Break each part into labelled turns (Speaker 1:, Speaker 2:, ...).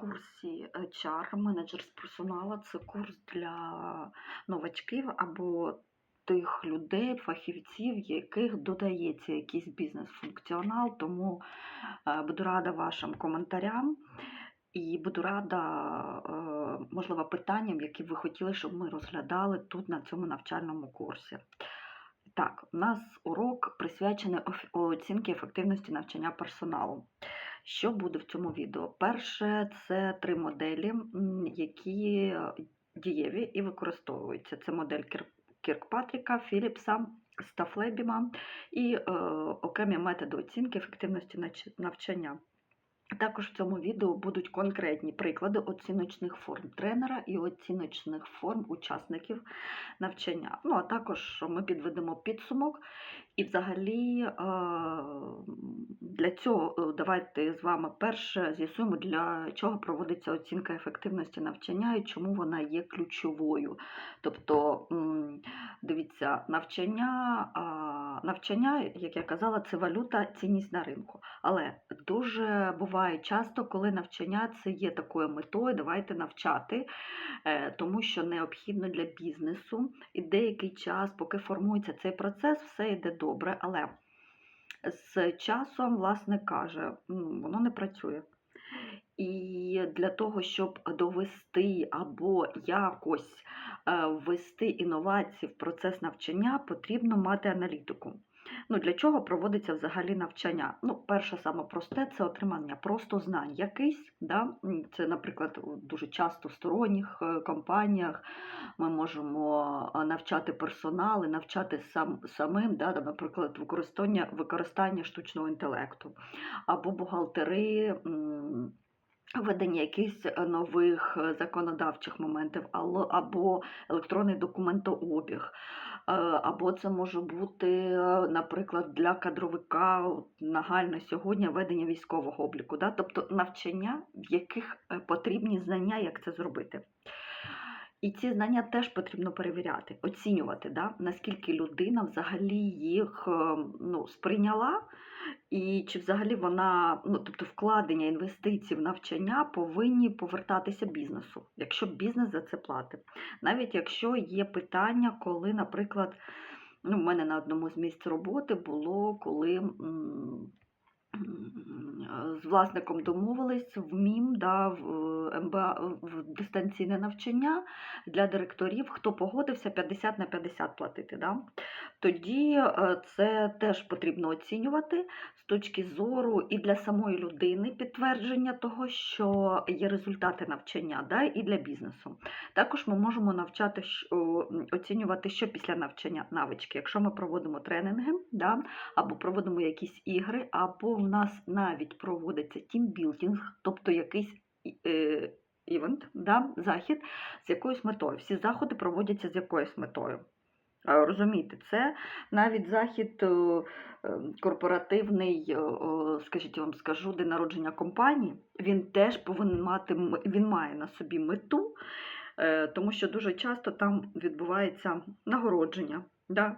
Speaker 1: курсі HR, менеджер з персоналу це курс для новачків або тих людей, фахівців, яких додається якийсь бізнес-функціонал. Тому е, буду рада вашим коментарям і буду рада, е, можливо, питанням, які ви хотіли, щоб ми розглядали тут на цьому навчальному курсі. Так, у нас урок присвячений оцінки ефективності навчання персоналу. Що буде в цьому відео? Перше, це три моделі, які е, дієві і використовуються. Це модель Кіркпатріка, Філіпса, Стафлебіма і е, окремі методи оцінки ефективності навчання. Також в цьому відео будуть конкретні приклади оціночних форм тренера і оціночних форм учасників навчання. Ну, а також ми підведемо підсумок. І взагалі е, для цього е, давайте з вами перше з'ясуємо, для чого проводиться оцінка ефективності навчання і чому вона є ключовою. Тобто, дивіться, навчання, навчання, як я казала, це валюта, цінність на ринку. Але дуже буває часто, коли навчання це є такою метою, давайте навчати, е, тому що необхідно для бізнесу. І деякий час, поки формується цей процес, все йде добре. Але з часом, власне каже, «М, воно не працює. І для того, щоб довести або якось е, ввести інновації в процес навчання, потрібно мати аналітику. Ну, для чого проводиться взагалі навчання? Ну, перше, саме просте це отримання просто знань якийсь. Да? Це, наприклад, дуже часто в сторонніх е, компаніях ми можемо навчати персонал і навчати сам, самим, да? наприклад, використання, використання штучного інтелекту або бухгалтери. Введення якихось нових е, законодавчих моментів, або електронний документообіг, або це може бути, е, наприклад, для кадровика нагально сьогодні ведення військового обліку, да? тобто навчання, в яких е, потрібні знання, як це зробити. І ці знання теж потрібно перевіряти, оцінювати, да? наскільки людина взагалі їх е, ну, сприйняла, і чи взагалі вона, ну тобто вкладення інвестицій в навчання повинні повертатися бізнесу, якщо бізнес за це платить. Навіть якщо є питання, коли, наприклад, ну, в мене на одному з місць роботи було, коли з власником домовились в МІМ, да, в е, МБА, в дистанційне навчання для директорів, хто погодився 50 на 50 платити. Да? Тоді е, це теж потрібно оцінювати з точки зору і для самої людини підтвердження того, що є результати навчання, да, і для бізнесу. Також ми можемо навчати оцінювати, що після навчання навички. Якщо ми проводимо тренінги, да, або проводимо якісь ігри, або в нас навіть проводиться тімбілдинг, тобто якийсь е, івент, да, захід з якоюсь метою. Всі заходи проводяться з якоюсь метою. Розумієте, це навіть захід е, е, корпоративний, скажіть, вам скажу, день народження компанії, він теж повинен мати, він має на собі мету, тому що дуже часто там відбувається нагородження, да?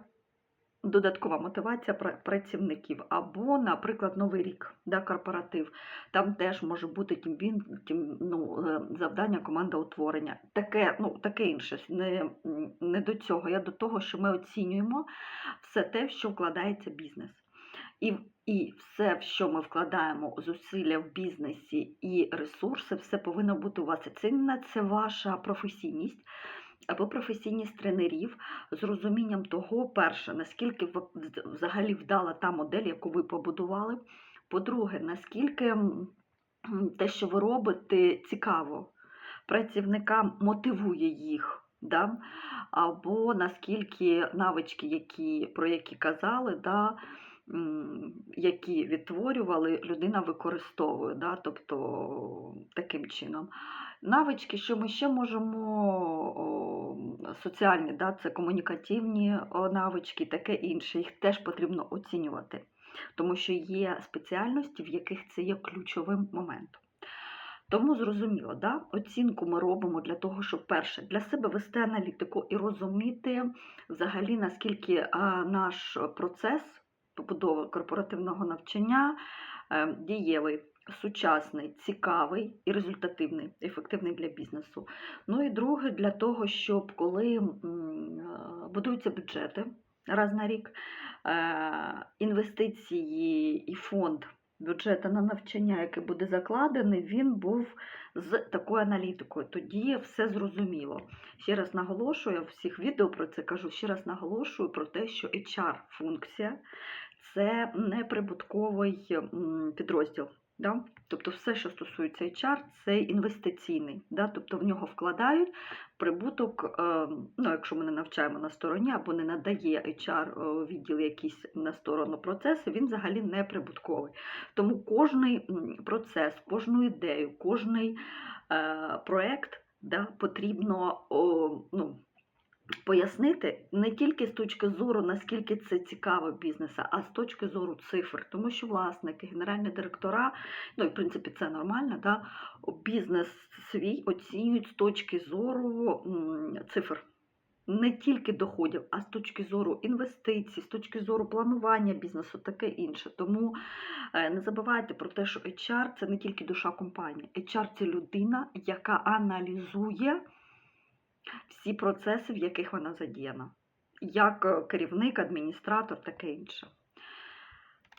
Speaker 1: Додаткова мотивація пра- працівників, або, наприклад, Новий рік, да, корпоратив. Там теж може бути він, тим, ну, е, завдання командоутворення. Таке, ну, таке інше. Не, не до цього. Я до того, що ми оцінюємо все те, що вкладається бізнес. І, і все, в що ми вкладаємо зусилля в бізнесі і ресурси, все повинно бути у вас оцінено. Це ваша професійність або професійність тренерів з розумінням того, перше, наскільки взагалі вдала та модель, яку ви побудували. По-друге, наскільки те, що ви робите, цікаво, працівникам мотивує їх. Да? Або наскільки навички, які, про які казали, да, які відтворювали, людина використовує, да, тобто таким чином. Навички, що ми ще можемо соціальні, да, це комунікативні навички, таке інше, їх теж потрібно оцінювати, тому що є спеціальності, в яких це є ключовим моментом. Тому зрозуміло, да? оцінку ми робимо для того, щоб перше для себе вести аналітику і розуміти взагалі, наскільки наш процес побудови корпоративного навчання дієвий. сучасний, цікавий і результативний, ефективний для бізнесу. Ну і друге, для того, щоб коли е, будуються бюджети раз на рік, е, інвестиції і фонд бюджету на навчання, який буде закладений, він був з такою аналітикою. Тоді все зрозуміло. Ще раз наголошую, я всіх відео про це кажу, ще раз наголошую про те, що HR-функція це не прибутковий підрозділ. Да? Тобто все, що стосується HR, це інвестиційний. Да? Тобто в нього вкладають прибуток, е, ну, якщо ми не навчаємо на стороні або не надає HR е, відділ якісь на сторону процеси, він взагалі не прибутковий. Тому кожний процес, кожну ідею, кожний е, проект да, потрібно ну, пояснити не тільки з точки зору, наскільки це цікаво бізнесу, а з точки зору цифр. Тому що власники, генеральні директора, ну і в принципі це нормально, да, бізнес свій оцінюють з точки зору цифр. Не тільки доходів, а з точки зору інвестицій, з точки зору планування бізнесу, таке інше. Тому е, не забувайте про те, що HR це не тільки душа компанії. HR це людина, яка аналізує всі процеси, в яких вона задіяна. Як е, керівник, адміністратор, таке інше.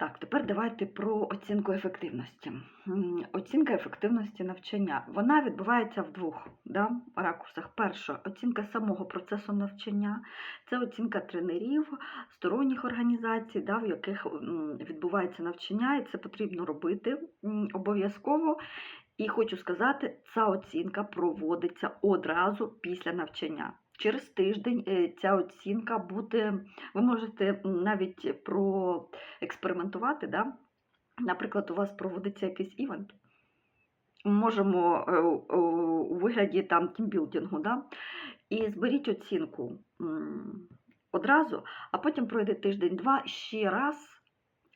Speaker 1: Так, тепер давайте про оцінку ефективності. Оцінка ефективності навчання. Вона відбувається в двох да, ракурсах. Перша оцінка самого процесу навчання, це оцінка тренерів, сторонніх організацій, да, в яких відбувається навчання, і це потрібно робити обов'язково. І хочу сказати, ця оцінка проводиться одразу після навчання. Через тиждень е, ця оцінка буде, ви можете навіть проекспериментувати. Да? Наприклад, у вас проводиться якийсь івент. Можемо е, у вигляді там тімбілдингу, да? і зберіть оцінку одразу, а потім пройде тиждень-два ще раз.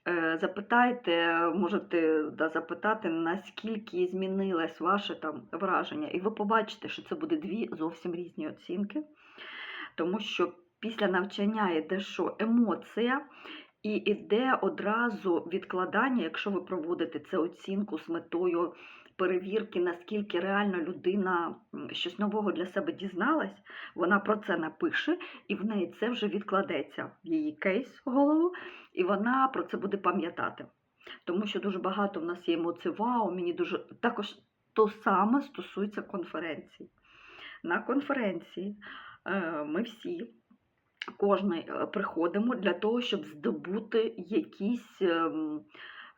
Speaker 1: Е, Запитайте, можете да, запитати, наскільки змінилось ваше там враження, і ви побачите, що це буде дві зовсім різні оцінки, тому що після навчання йде що емоція, і йде одразу відкладання, якщо ви проводите цю оцінку з метою перевірки, наскільки реально людина щось нового для себе дізналась, вона про це напише, і в неї це вже відкладеться в її кейс в голову, і вона про це буде пам'ятати. Тому що дуже багато в нас є емоцій, вау, мені дуже також то саме стосується конференцій. На конференції е, ми всі, кожен приходимо для того, щоб здобути якісь, ем, е,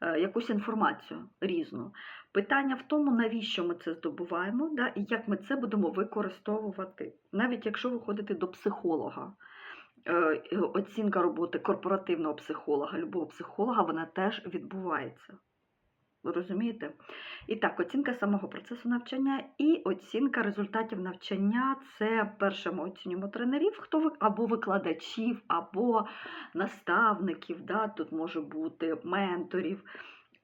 Speaker 1: якусь інформацію різну. Питання в тому, навіщо ми це здобуваємо, да, і як ми це будемо використовувати. Навіть якщо ви ходите до психолога, е, оцінка роботи корпоративного психолога, любого психолога, вона теж відбувається. Розумієте? І так, оцінка самого процесу навчання і оцінка результатів навчання це перше ми оцінюємо тренерів, хто ви або викладачів, або наставників, да, тут може бути менторів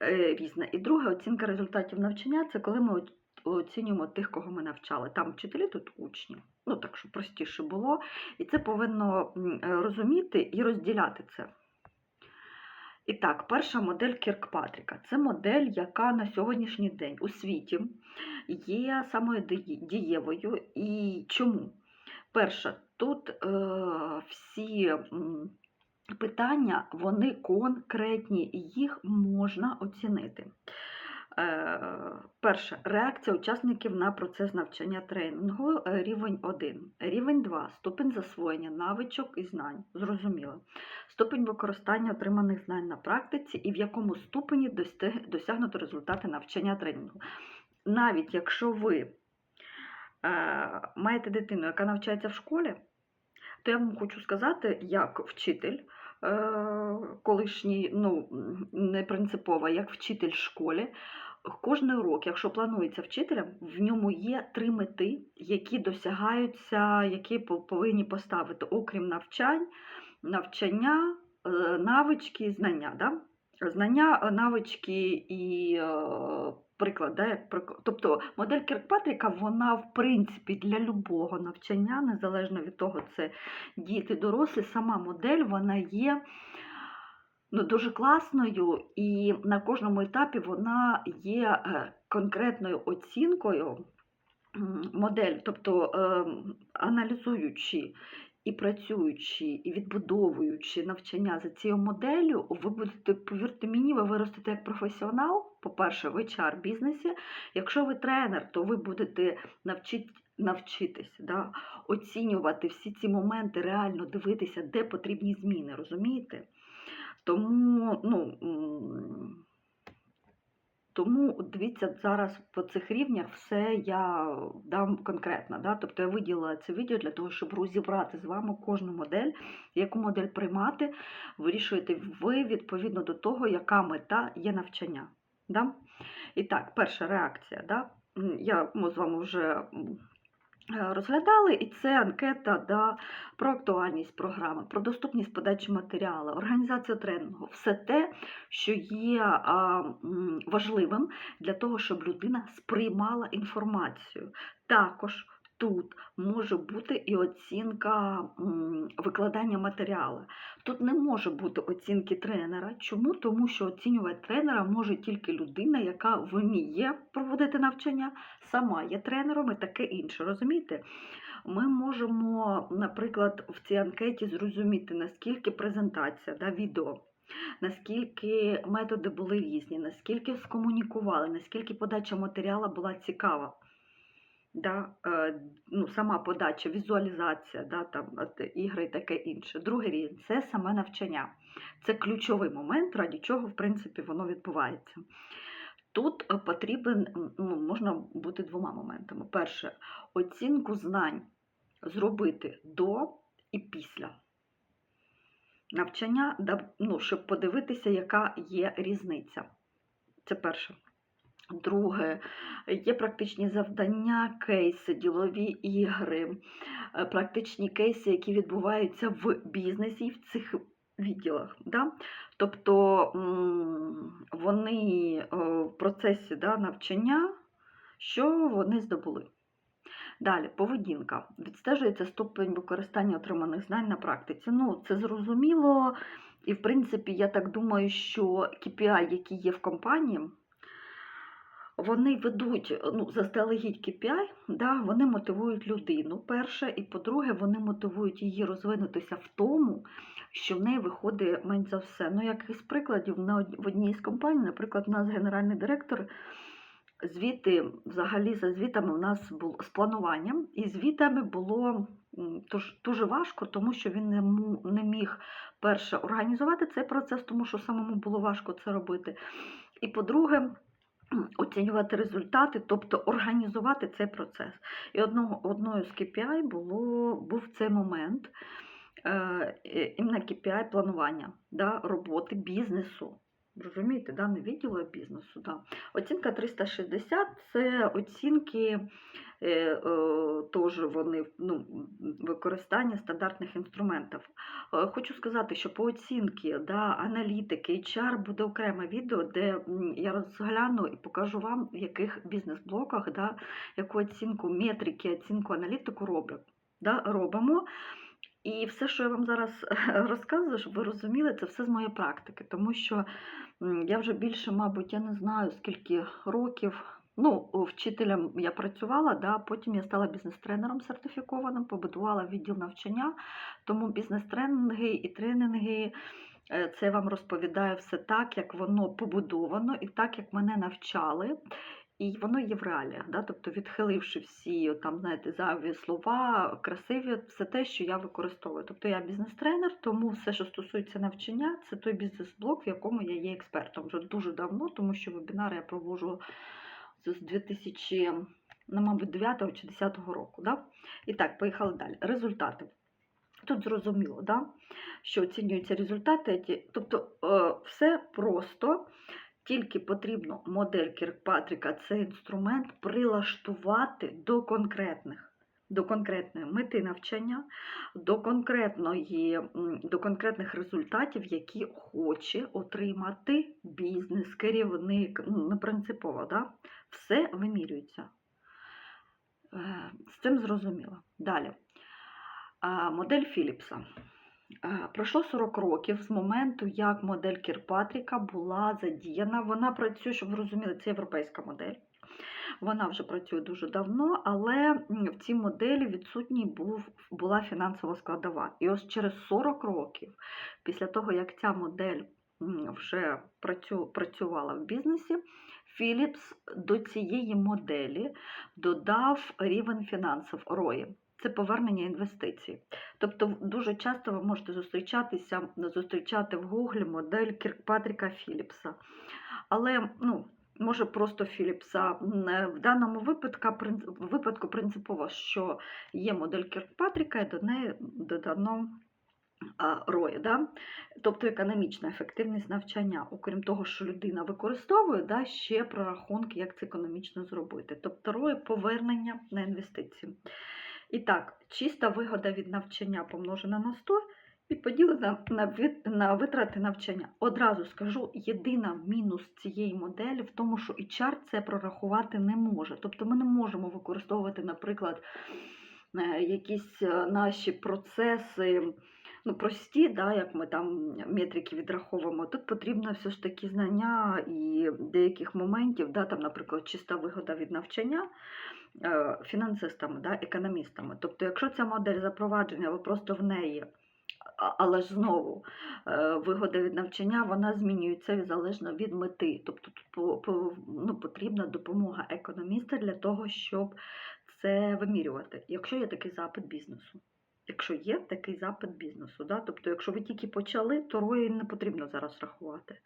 Speaker 1: е, різне. І друге оцінка результатів навчання це коли ми оцінюємо тих, кого ми навчали. Там вчителі, тут учні. Ну так, щоб простіше було. І це повинно розуміти і розділяти це. І так, перша модель Кіркпатріка. Це модель, яка на сьогоднішній день у світі є самою дієвою. І чому? Перше, тут е, всі питання, вони конкретні, їх можна оцінити. Е, Перше, реакція учасників на процес навчання тренінгу е, рівень 1. Рівень 2 ступень засвоєння навичок і знань. Зрозуміло. Ступень використання отриманих знань на практиці і в якому ступені досягнуто результати навчання тренінгу. Навіть якщо ви е, маєте дитину, яка навчається в школі, то я вам хочу сказати, як вчитель колишній, ну, не принципово, як вчитель школі, кожен урок, якщо планується вчителем, в ньому є три мети, які досягаються, які повинні поставити, окрім навчань, навчання, е, навички, знання. Да? Знання, е, навички і е, приклад. Да? Тобто модель Кіркпатріка, вона в принципі для любого навчання, незалежно від того, це діти, дорослі, сама модель вона є ну, дуже класною, і на кожному етапі вона є е, конкретною оцінкою модель, тобто ем, аналізуючи і працюючи, і відбудовуючи навчання за цією моделлю, ви будете, повірте мені, ви виростете як професіонал, по-перше, в HR-бізнесі. Якщо ви тренер, то ви будете навчити. Навчитись, да, оцінювати всі ці моменти, реально дивитися, де потрібні зміни, розумієте? Тому, ну, тому дивіться зараз по цих рівнях все я дам конкретно. Да? Тобто я виділила це відео для того, щоб розібрати з вами кожну модель, яку модель приймати, вирішуєте ви відповідно до того, яка мета є навчання. Да? І так, перша реакція. Да? Я ми з вами вже е, розглядали, і це анкета да, про актуальність програми, про доступність подачі матеріалу, організацію тренінгу, все те, що є важливим для того, щоб людина сприймала інформацію. Також тут може бути і оцінка викладання матеріалу. Тут не може бути оцінки тренера. Чому? Тому що оцінювати тренера може тільки людина, яка вміє проводити навчання, сама є тренером і таке інше. Розумієте? Ми можемо, наприклад, в цій анкеті зрозуміти, наскільки презентація, да, відео, наскільки методи були різні, наскільки скомунікували, наскільки подача матеріалу була цікава. Да, е, ну, сама подача, візуалізація, да, там, ігри і таке інше. Другий рівень це саме навчання. Це ключовий момент, раді чого, в принципі, воно відбувається. Тут е, потрібен, ну, можна бути двома моментами. Перше, оцінку знань зробити до і після навчання, ну, щоб подивитися, яка є різниця. Це перше. Друге, є практичні завдання, кейси, ділові ігри, е, практичні кейси, які відбуваються в бізнесі і в цих відділах. Да? Тобто вони е, в процесі да, навчання, що вони здобули. Далі, поведінка. Відстежується ступень використання отриманих знань на практиці. Ну, це зрозуміло. І, в принципі, я так думаю, що KPI, які є в компанії, вони ведуть ну, заздалегідь KPI, да, вони мотивують людину, перше, і по-друге, вони мотивують її розвинутися в тому, що в неї виходить менш за все. Ну, як із прикладів, на в одній з компаній, наприклад, у нас генеральний директор, звіти, взагалі за звітами у нас було з плануванням, і звітами було дуже важко, тому що він не, міг перше організувати цей процес, тому що самому було важко це робити. І по-друге, оцінювати результати, тобто організувати цей процес. І одного, одною з KPI було, був цей момент, е, іменно KPI планування да, роботи бізнесу. Розумієте, да? не відділу, а бізнесу. Да. Оцінка 360 це оцінки, е, е, теж вони ну, використання стандартних інструментів. Е, Хочу сказати, що по оцінки да, аналітики, HR буде окреме відео, де я розгляну і покажу вам, в яких бізнес-блоках да, яку оцінку метрики, оцінку аналітику роблю, да, робимо. І все, що я вам зараз розказую, щоб ви розуміли, це все з моєї практики, тому що я вже більше, мабуть, я не знаю скільки років. Ну, вчителем я працювала, да, потім я стала бізнес-тренером сертифікованим, побудувала відділ навчання, тому бізнес-тренінги і тренінги е, це я вам розповідаю все так, як воно побудовано, і так, як мене навчали. І воно є в реаліях, да? тобто відхиливши всі там, знаєте, зайві слова, красиві, все те, що я використовую. Тобто я бізнес-тренер, тому все, що стосується навчання, це той бізнес-блок, в якому я є експертом вже дуже давно, тому що вебінари я проводжу з 2000, ну, мабуть, 9 чи 10 року. Да? І так, поїхали далі. Результати. Тут зрозуміло, да? що оцінюються результати, тобто е, все просто. Тільки потрібно модель Кіркпатріка, це інструмент прилаштувати до конкретних, до конкретної мети навчання, до, конкретної, до конкретних результатів, які хоче отримати бізнес, керівник, ну, не принципово, да? все вимірюється. Е, З цим зрозуміло. Далі. Модель Філіпса. Пройшло 40 років з моменту, як модель Кірпатріка була задіяна. Вона працює, щоб ви розуміли, це європейська модель. Вона вже працює дуже давно, але в цій моделі відсутній був, була фінансова складова. І ось через 40 років, після того, як ця модель вже працю, працювала в бізнесі, Philips до цієї моделі додав рівень фінансів ROI. Це повернення інвестицій. Тобто дуже часто ви можете зустрічатися, зустрічати в Гуглі модель Кіркпатріка Філіпса. Але ну, може просто Філіпса. Е, В даному випадку, випадку принципово, що є модель Кіркпатріка і до неї додано ROI, да? тобто економічна ефективність навчання, окрім того, що людина використовує, да, ще прорахунки, як це економічно зробити. Тобто ROI – повернення на інвестиції. І так, чиста вигода від навчання помножена на 100 і поділена на, на витрати навчання. Одразу скажу, єдина мінус цієї моделі в тому, що HR це прорахувати не може. Тобто ми не можемо використовувати, наприклад, е, якісь е, наші процеси. Ну, прості, да, як ми там метрики відраховуємо, тут потрібно все ж таки знання і деяких моментів, да, там, наприклад, чиста вигода від навчання е, фінансистами, да, економістами. Тобто, якщо ця модель запровадження, ви просто в неї, але ж знову е, вигода від навчання вона змінюється залежно від мети. Тобто ну, потрібна допомога економіста для того, щоб це вимірювати, якщо є такий запит бізнесу. Якщо є такий запит бізнесу, да? тобто, якщо ви тільки почали, то рої не потрібно зараз рахувати.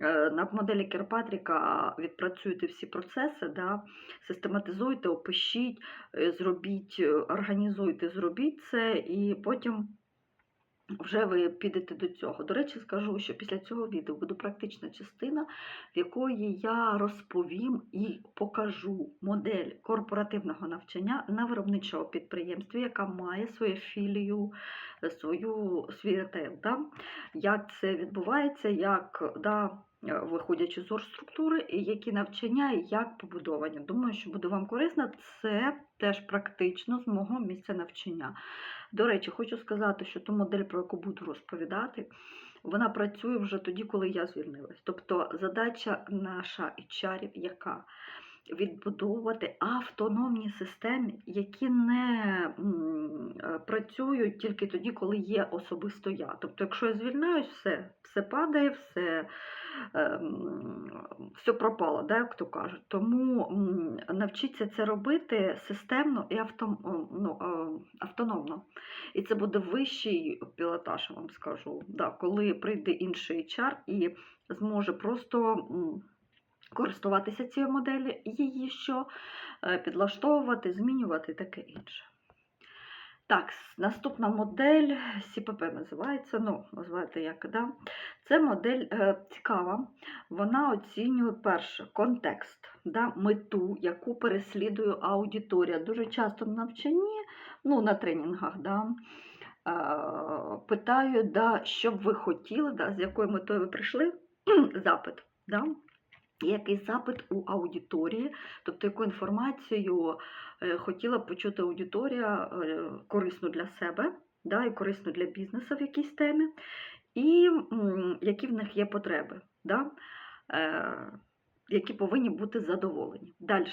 Speaker 1: Е, На моделі Керпатріка відпрацюєте всі процеси, да? систематизуйте, опишіть, е, зробіть, е, організуйте, зробіть це, і потім вже ви підете до цього. До речі, скажу, що після цього відео буде практична частина, в якої я розповім і покажу модель корпоративного навчання на виробничому підприємстві, яка має свою філію, свою, свій ретейл. Да? Як це відбувається, як да, виходячи з оргструктури, і які навчання і як побудовані. Думаю, що буде вам корисно. Це теж практично з мого місця навчання. До речі, хочу сказати, що ту модель, про яку буду розповідати, вона працює вже тоді, коли я звільнилась. Тобто задача наша HR, яка відбудовувати автономні системи, які не е, працюють тільки тоді, коли є особисто я. Тобто, якщо я звільняюсь, все, все падає, все, ем, все пропало, да, як то кажуть. Тому навчіться це робити системно і автом, ну, автономно. І це буде вищий пілотаж, я вам скажу. Да, коли прийде інший HR і зможе просто користуватися цією моделлю, її що е, підлаштовувати, змінювати і таке інше. Так, наступна модель СІПП називається, ну, називаєте як, да? Це модель е, цікава. Вона оцінює перше контекст, да? мету, яку переслідує аудиторія. Дуже часто на навчанні, ну, на тренінгах, да? е, питають, да, що б ви хотіли, да, з якою метою ви прийшли, запит. Да? Який запит у аудиторії, тобто яку інформацію е, хотіла б почути аудиторія е, корисну для себе, да, і корисну для бізнесу в якійсь темі, і які в них є потреби, да, е, які повинні бути задоволені. Далі.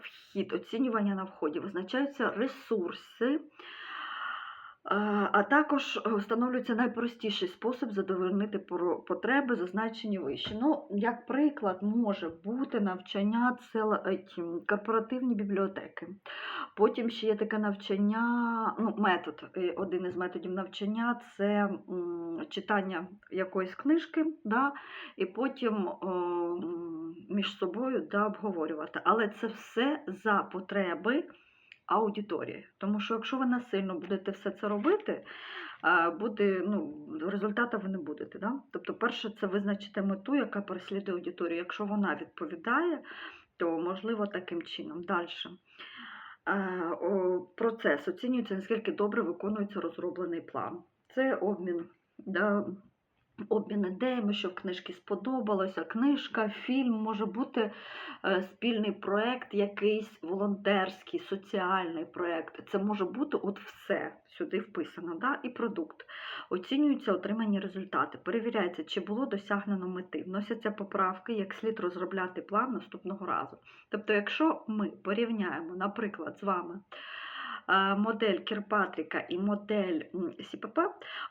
Speaker 1: Вхід, оцінювання на вході, визначаються ресурси, А також е, встановлюється найпростіший спосіб задовольнити потреби, зазначені вище. Ну, як приклад, може бути навчання це е, корпоративні бібліотеки. Потім ще є таке навчання, ну, метод, е, один із методів навчання це читання якоїсь книжки, да, і потім між собою да, обговорювати. Але це все за потреби аудиторії. Тому що якщо ви насильно будете все це робити, буде, ну, результату ви не будете. Да? Тобто, перше, це визначити мету, яка переслідує аудиторію. Якщо вона відповідає, то можливо таким чином. Далі. Процес оцінюється, наскільки добре виконується розроблений план. Це обмін да, обмін ідеями, що в книжці сподобалося. Книжка, фільм може бути е, спільний проєкт, якийсь волонтерський, соціальний проєкт. Це може бути от все сюди вписано, да? і продукт. Оцінюються отримані результати, перевіряється, чи було досягнено мети, вносяться поправки, як слід розробляти план наступного разу. Тобто, якщо ми порівняємо, наприклад, з вами модель Кірпатріка і модель СІПП,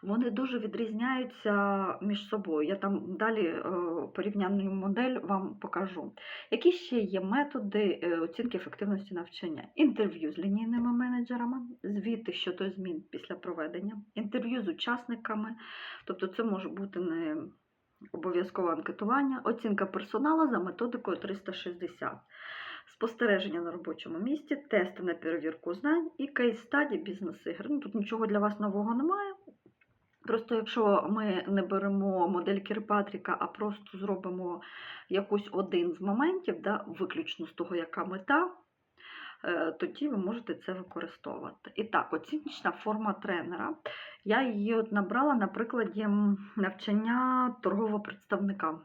Speaker 1: вони дуже відрізняються між собою. Я там далі е, модель вам покажу. Які ще є методи е, оцінки ефективності навчання? Інтерв'ю з лінійними менеджерами, звіти щодо змін після проведення, інтерв'ю з учасниками, тобто це може бути не обов'язкове анкетування, оцінка персоналу за методикою 360. Спостереження на робочому місці, тести на перевірку знань і кейс-стаді бізнес-ігр. Ну, тут нічого для вас нового немає. Просто якщо ми не беремо модель Кірпатріка, а просто зробимо якийсь один з моментів, да, виключно з того, яка мета, е, тоді ви можете це використовувати. І так, оціночна форма тренера. Я її от набрала на прикладі навчання торгового представника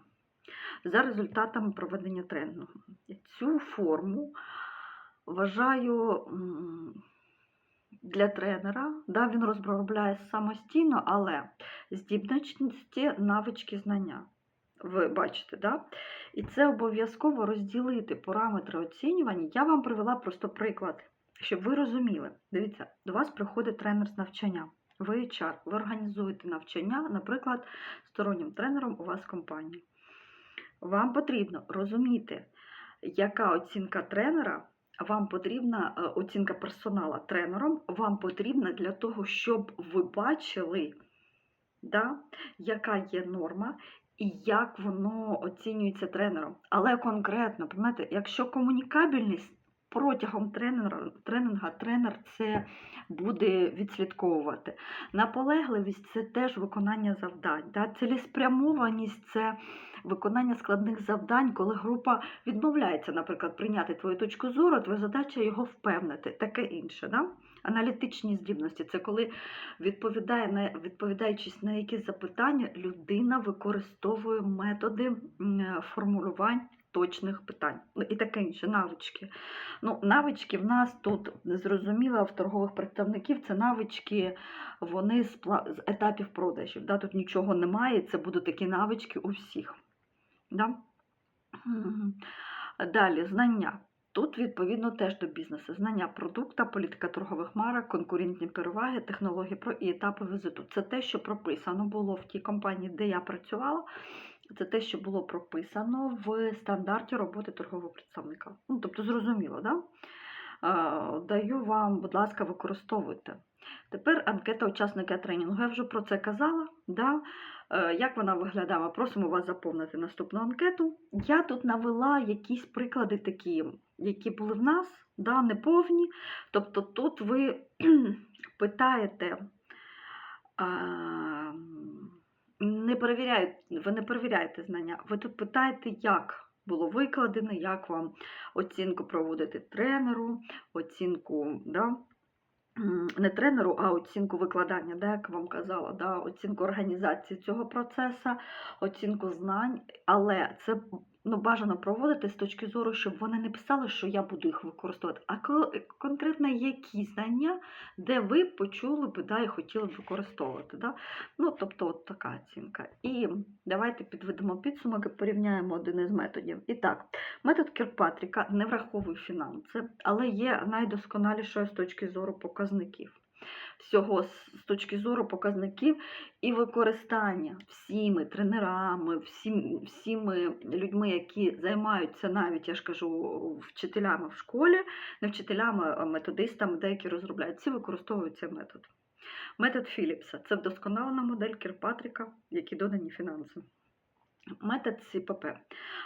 Speaker 1: за результатами проведення тренінгу. Цю форму вважаю для тренера, да, він розробляє самостійно, але здібності, навички, знання. Ви бачите, да? І це обов'язково розділити параметри оцінювання. Я вам привела просто приклад, щоб ви розуміли. Дивіться, до вас приходить тренер з навчання. Ви HR, ви організуєте навчання, наприклад, стороннім тренером у вас компанії. Вам потрібно розуміти, яка оцінка тренера, вам потрібна е, оцінка персонала тренером, вам потрібна для того, щоб ви бачили, да, яка є норма і як воно оцінюється тренером. Але конкретно, пам'ятаєте, якщо комунікабельність протягом тренера, тренінга тренер це буде відслідковувати. Наполегливість це теж виконання завдань. Да? Цілеспрямованість це виконання складних завдань, коли група відмовляється, наприклад, прийняти твою точку зору, твоя задача його впевнити, таке інше. Да? Аналітичні здібності це коли відповідає на відповідаючись на якісь запитання, людина використовує методи формулювань точних питань. Ну, і таке інше, навички. Ну, навички в нас тут зрозуміло в торгових представників, це навички вони з, етапів продажів. Да? Тут нічого немає, це будуть такі навички у всіх. Да? Далі, знання. Тут, відповідно, теж до бізнесу. Знання продукта, політика торгових марок, конкурентні переваги, технології і етапи візиту. Це те, що прописано було в тій компанії, де я працювала. Це те, що було прописано в стандарті роботи торгового представника. Ну, тобто, зрозуміло, да? Даю вам, будь ласка, використовуйте. Тепер анкета учасника тренінгу. Я вже про це казала. Да? Е, Як вона виглядає? Ми Просимо вас заповнити наступну анкету. Я тут навела якісь приклади такі, які були в нас, да, неповні. Тобто тут ви питаєте, не перевіряють, ви не перевіряєте знання, ви тут питаєте, як було викладено, як вам оцінку проводити тренеру, оцінку. Да, не тренеру, а оцінку викладання, да, як вам казала, да, оцінку організації цього процесу, оцінку знань, але це ну, бажано проводити з точки зору, щоб вони не писали, що я буду їх використовувати, а ко- конкретно які знання, де ви почули би да, і хотіли б використовувати. Да? Ну, тобто, от така оцінка. І давайте підведемо підсумок і порівняємо один із методів. І так, метод Кірпатріка не враховує фінанси, але є найдосконалішою з точки зору показників. Всього з точки зору показників і використання всіми тренерами, всім, всіми людьми, які займаються навіть, я ж кажу, вчителями в школі, не вчителями, а методистами, деякі розробляють, всі використовують цей метод. Метод Філіпса це вдосконалена модель Кірпатріка, які додані фінанси. Метод СІПП.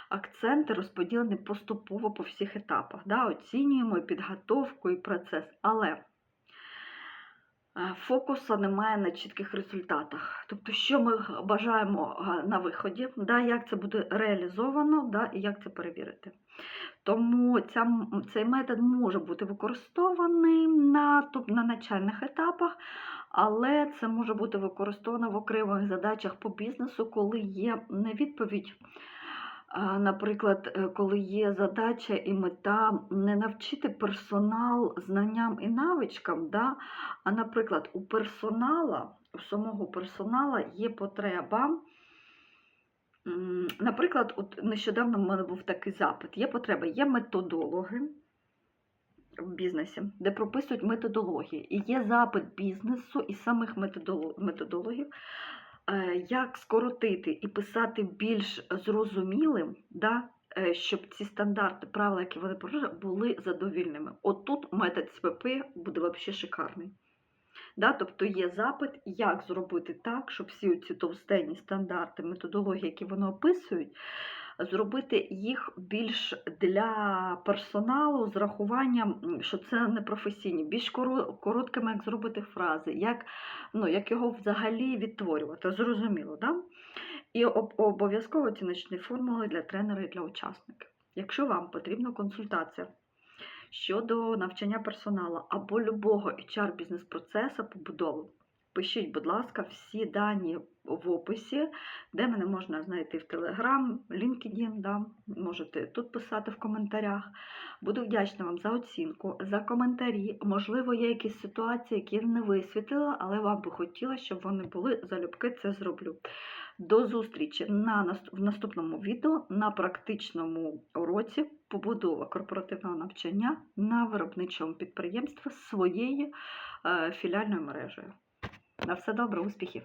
Speaker 1: Акценти розподілені поступово по всіх етапах. Да? Оцінюємо і підготовку і процес. Але е, фокусу немає на чітких результатах. Тобто, що ми бажаємо е, на виході, да? як це буде реалізовано, да? і як це перевірити. Тому ця, цей метод може бути використаний на, топ- на начальних етапах, але це може бути використовано в окремих задачах по бізнесу, коли є не відповідь. а, Наприклад, е, коли є задача і мета не навчити персонал знанням і навичкам, да? а, наприклад, у персонала, у самого персонала є потреба. Наприклад, от нещодавно в мене був такий запит. Є потреба, є методологи в бізнесі, де прописують методології. І є запит бізнесу і самих методоло- методологів, як скоротити і писати більш зрозумілим, да, е, щоб ці стандарти, правила, які вони порушують, були задовільними. От тут метод СВП буде взагалі шикарний. Да, тобто є запит, як зробити так, щоб всі ці товстенні стандарти, методології, які вони описують, зробити їх більш для персоналу з рахуванням, що це не професійні, більш короткими, як зробити фрази, як, ну, як його взагалі відтворювати. Зрозуміло, да? І обов'язково оціночні формули для тренера і для учасників. Якщо вам потрібна консультація щодо навчання персоналу або любого HR бізнес-процесу побудови, пишіть, будь ласка, всі дані в описі, де мене можна знайти в Telegram, LinkedIn, да, можете тут писати в коментарях. Буду вдячна вам за оцінку, за коментарі. Можливо, є якісь ситуації, які я не висвітлила, але вам би хотілося, щоб вони були залюбки, це зроблю. До зустрічі на, в наступному відео на практичному уроці побудова корпоративного навчання на виробничому підприємстві своєю е, філіальною мережею. На все добре, успіхів!